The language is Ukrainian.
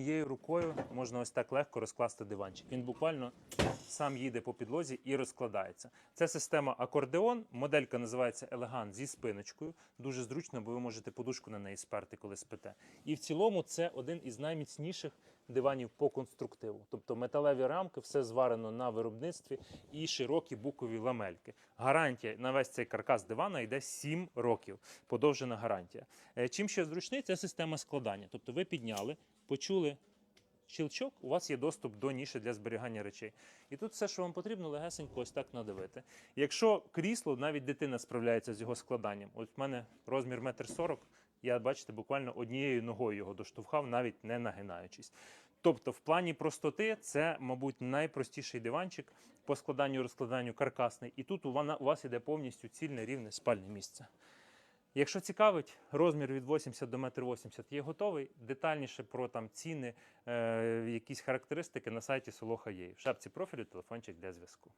Однією рукою можна ось так легко розкласти диванчик. Він буквально сам їде по підлозі і розкладається. Це система акордеон. Моделька називається Елегант зі спиночкою. Дуже зручно, бо ви можете подушку на неї сперти, коли спите. І в цілому це один із найміцніших диванів по конструктиву. Тобто металеві рамки, все зварено на виробництві і широкі букові ламельки. Гарантія на весь цей каркас дивана йде 7 років. Подовжена гарантія. Е, Чим ще зручний, це система складання. Тобто ви підняли, почули щелчок, у вас є доступ до ніші для зберігання речей. І тут все, що вам потрібно, легесенько ось так надавити. Якщо крісло, навіть дитина справляється з його складанням. От в мене розмір 1,40 м, я, бачите, буквально однією ногою його доштовхав, навіть не нагинаючись. Тобто, в плані простоти це, мабуть, найпростіший диванчик по складанню розкладанню каркасний. І тут у вас іде повністю цільне рівне спальне місце. Якщо цікавить, розмір від 80 до 1,80 м є готовий. Детальніше про там ціни, е, якісь характеристики на сайті Солоха є. В шапці профілю телефончик для зв'язку.